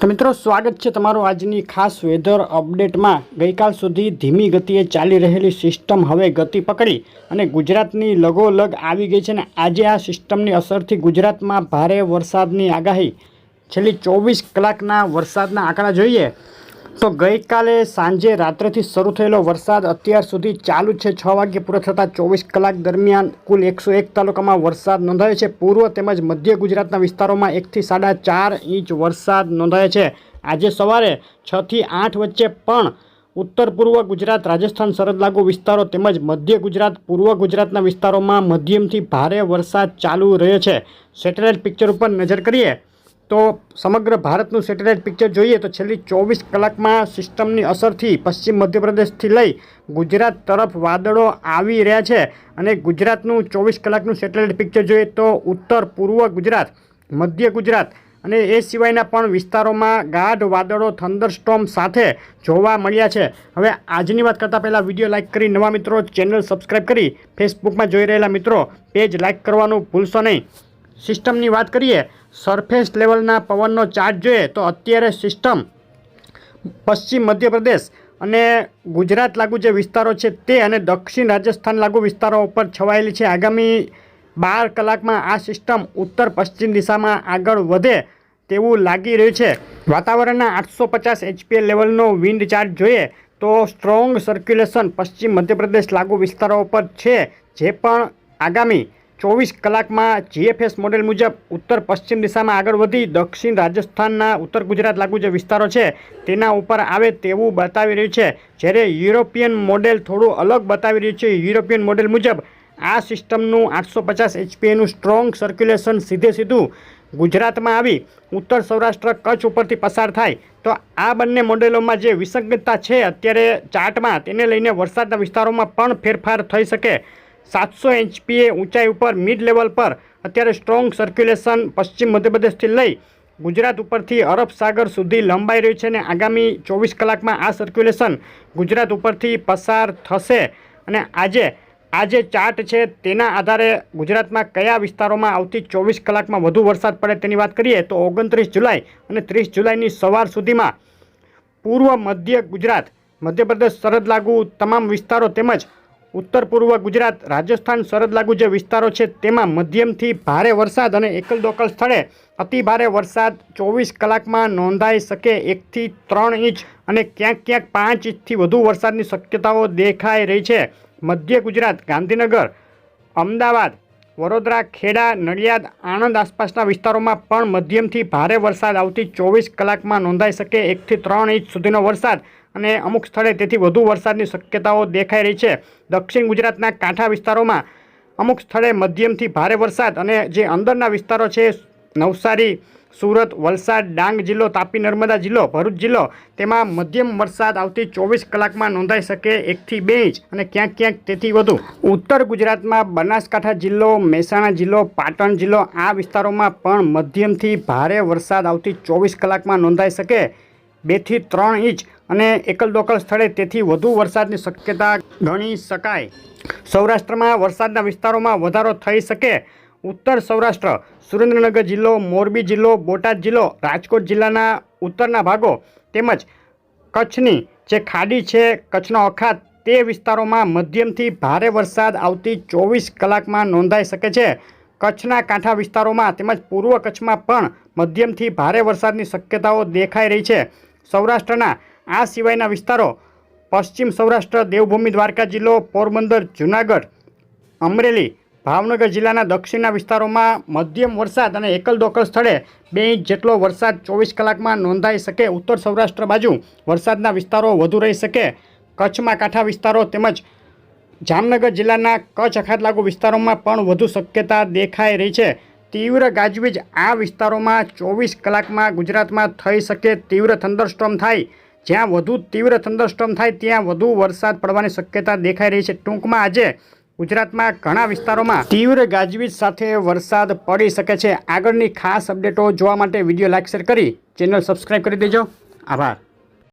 તો મિત્રો, સ્વાગત છે તમારું આજની ખાસ વેધર અપડેટમાં ગઈકાલ સુધી ધીમી ગતિએ ચાલી રહેલી સિસ્ટમ હવે ગતિ પકડી અને ગુજરાતની લગોલગ આવી ગઈ છે ને આજે આ સિસ્ટમની અસરથી ગુજરાતમાં ભારે વરસાદની આગાહી. છેલ્લી ચોવીસ કલાકના વરસાદના આંકડા જોઈએ તો ગઈકાલે સાંજે રાત્રેથી શરૂ થયેલો વરસાદ અત્યાર સુધી ચાલુ છે. છ વાગ્યે પૂરો થતાં ચોવીસ કલાક દરમિયાન કુલ એકસો એક તાલુકામાં વરસાદ નોંધાયો છે. પૂર્વ તેમજ મધ્ય ગુજરાતના વિસ્તારોમાં એકથી સાડા ચાર ઇંચ વરસાદ નોંધાયો છે. આજે સવારે છથી આઠ વચ્ચે પણ ઉત્તર પૂર્વ ગુજરાત, રાજસ્થાન સરહદ લાગુ વિસ્તારો તેમજ મધ્ય ગુજરાત, પૂર્વ ગુજરાતના વિસ્તારોમાં મધ્યમથી ભારે વરસાદ ચાલુ રહ્યો છે. સેટેલાઇટ પિક્ચર ઉપર નજર કરીએ તો સમગ્ર ભારતનું સેટેલાઇટ પિક્ચર જોઈએ તો છેલ્લી ચોવીસ કલાકમાં સિસ્ટમની અસરથી પશ્ચિમ મધ્યપ્રદેશથી લઈ ગુજરાત તરફ વાદળો આવી રહ્યા છે અને ગુજરાતનું ચોવીસ કલાકનું સેટેલાઇટ પિક્ચર જોઈએ તો ઉત્તર, પૂર્વ ગુજરાત, મધ્ય ગુજરાત અને એ સિવાયના પણ વિસ્તારોમાં ગાઢ વાદળો, થંડરસ્ટોમ સાથે જોવા મળ્યા છે. હવે આજની વાત કરતાં પહેલાં વીડિયો લાઇક કરી નવા મિત્રો ચેનલ સબસ્ક્રાઈબ કરી ફેસબુકમાં જોઈ રહેલા મિત્રો પેજ લાઇક કરવાનું ભૂલશો નહીં. સિસ્ટમની વાત કરીએ સરફેસ લેવલના પવનનો ચાર્ટ જોઈએ તો અત્યારે સિસ્ટમ પશ્ચિમ મધ્યપ્રદેશ અને ગુજરાત લાગુ જે વિસ્તારો છે તે અને દક્ષિણ રાજસ્થાન લાગુ વિસ્તારો ઉપર છવાયેલી છે. આગામી બાર કલાકમાં આ સિસ્ટમ ઉત્તર પશ્ચિમ દિશામાં આગળ વધે તેવું લાગી રહ્યું છે. વાતાવરણના આઠસો પચાસ એચપીએ લેવલનો વિન્ડ ચાર્જ જોઈએ તો સ્ટ્રોંગ સર્ક્યુલેશન પશ્ચિમ મધ્યપ્રદેશ લાગુ વિસ્તારો ઉપર છે. જે પણ આગામી ચોવીસ કલાકમાં જીએફએસ મોડેલ મુજબ ઉત્તર પશ્ચિમ દિશામાં આગળ વધી, દક્ષિણ રાજસ્થાનના ઉત્તર ગુજરાત લાગુ જે વિસ્તારો છે તેના ઉપર આવે તેવું બતાવી રહ્યું છે. જ્યારે યુરોપિયન મોડેલ થોડું અલગ બતાવી રહ્યું છે. યુરોપિયન મોડેલ મુજબ આ સિસ્ટમનું આઠસો પચાસ એચપીએનું સ્ટ્રોંગ સર્ક્યુલેશન સીધે સીધું ગુજરાતમાં આવી. ઉત્તર સૌરાષ્ટ્ર કચ્છ ઉપરથી પસાર થાય. તો આ બંને મોડેલોમાં જે વિસંગતતા છે, અત્યારે ચાર્ટમાં તેને લઈને વરસાદના વિસ્તારોમાં પણ ફેરફાર થઈ શકે. સાતસો એચપીએ ઊંચાઈ ઉપર મિડ લેવલ પર અત્યારે સ્ટ્રોંગ સર્ક્યુલેશન પશ્ચિમ મધ્યપ્રદેશથી લઈ ગુજરાત ઉપરથી અરબ સાગર સુધી લંબાઈ રહ્યું છે અને આગામી ચોવીસ કલાકમાં આ સર્ક્યુલેશન ગુજરાત ઉપરથી પસાર થશે. અને આજે આ જે ચાર્ટ છે તેના આધારે ગુજરાતમાં કયા વિસ્તારોમાં આવતી ચોવીસ કલાકમાં વધુ વરસાદ પડે તેની વાત કરીએ તો ઓગણત્રીસ જુલાઈ અને ત્રીસ જુલાઈની સવાર સુધીમાં પૂર્વ મધ્ય ગુજરાત, મધ્યપ્રદેશ, સરહદ લાગુ તમામ વિસ્તારો તેમજ ઉત્તર પૂર્વ ગુજરાત, રાજસ્થાન, સરહદ લાગુ જે વિસ્તારો છે તેમાં મધ્યમથી ભારે વરસાદ અને એકલ દોકલ સ્થળે અતિ ભારે વરસાદ ચોવીસ કલાકમાં નોંધાઈ શકે એકથી ત્રણ ઇંચ અને ક્યાંક ક્યાંક પાંચ ઇંચથી વધુ વરસાદની શક્યતાઓ દેખાઈ રહી છે. મધ્ય ગુજરાત, ગાંધીનગર, અમદાવાદ વડોદરા, ખેડા, નડિયાદ, આણંદ આસપાસના વિસ્તારોમાં પણ મધ્યમથી ભારે વરસાદ આવતી ચોવીસ કલાકમાં નોંધાઈ શકે એકથી ત્રણ ઇંચ સુધીનો વરસાદ અને અમુક સ્થળે તેથી વધુ વરસાદની શક્યતાઓ દેખાઈ રહી છે. દક્ષિણ ગુજરાતના કાંઠા વિસ્તારોમાં અમુક સ્થળે મધ્યમથી ભારે વરસાદ અને જે અંદરના વિસ્તારો છે, નવસારી સુરત, વલસાડ, ડાંગ જિલ્લો, તાપી, નર્મદા જિલ્લો, ભરૂચ જિલ્લો. તેમાં મધ્યમ વરસાદ આવતી ચોવીસ કલાકમાં નોંધાઈ શકે એકથી બે ઇંચ અને ક્યાંક ક્યાંક તેથી વધુ. ઉત્તર ગુજરાતમાં બનાસકાંઠા જિલ્લો, મહેસાણા જિલ્લો, પાટણ જિલ્લો આ વિસ્તારોમાં પણ મધ્યમથી ભારે વરસાદ આવતી ચોવીસ કલાકમાં નોંધાઈ શકે બેથી ત્રણ ઇંચ અને એકલ દોકલ સ્થળે તેથી વધુ વરસાદની શક્યતા ગણી શકાય. સૌરાષ્ટ્રમાં વરસાદના વિસ્તારોમાં વધારો થઈ શકે ઉત્તર સૌરાષ્ટ્ર, સુરેન્દ્રનગર જિલ્લો, મોરબી જિલ્લો, બોટાદ જિલ્લો, રાજકોટ જિલ્લાના ઉત્તરના ભાગો તેમજ કચ્છની જે ખાડી છે, કચ્છનો અખાત તે વિસ્તારોમાં મધ્યમથી ભારે વરસાદ આવતી ચોવીસ કલાકમાં નોંધાઈ શકે છે. કચ્છના કાંઠા વિસ્તારોમાં તેમજ પૂર્વ કચ્છમાં પણ મધ્યમથી ભારે વરસાદની શક્યતાઓ દેખાઈ રહી છે. સૌરાષ્ટ્રના આ સિવાયના વિસ્તારો પશ્ચિમ સૌરાષ્ટ્ર, દેવભૂમિ, દ્વારકા જિલ્લો, પોરબંદર, જુનાગઢ, અમરેલી ભાવનગર જિલ્લાના દક્ષિણના વિસ્તારોમાં મધ્યમ વરસાદ અને એકલ દોકલ સ્થળે બે ઇંચ જેટલો વરસાદ ચોવીસ કલાકમાં નોંધાઈ શકે ઉત્તર સૌરાષ્ટ્ર બાજુ. વરસાદના વિસ્તારો વધુ રહી શકે. કચ્છમાં કાંઠા વિસ્તારો તેમજ જામનગર જિલ્લાના કચ્છ અખાત લાગુ વિસ્તારોમાં પણ વધુ શક્યતા દેખાઈ રહી છે. તીવ્ર ગાજવીજ આ વિસ્તારોમાં ચોવીસ કલાકમાં ગુજરાતમાં થઈ શકે તીવ્ર થંડરસ્ટોમ થાય. જ્યાં વધુ તીવ્ર થંડરસ્ટોમ થાય ત્યાં વધુ વરસાદ પડવાની શક્યતા દેખાઈ રહી છે. ટૂંકમાં આજે ગુજરાતમાં ઘણા વિસ્તારોમાં તીવ્ર ગાજવીજ સાથે વરસાદ પડી શકે છે. આગળની ખાસ અપડેટો જોવા માટે વીડિયો લાઇક શેર કરી ચેનલ સબસ્ક્રાઈબ કરી દેજો. આભાર.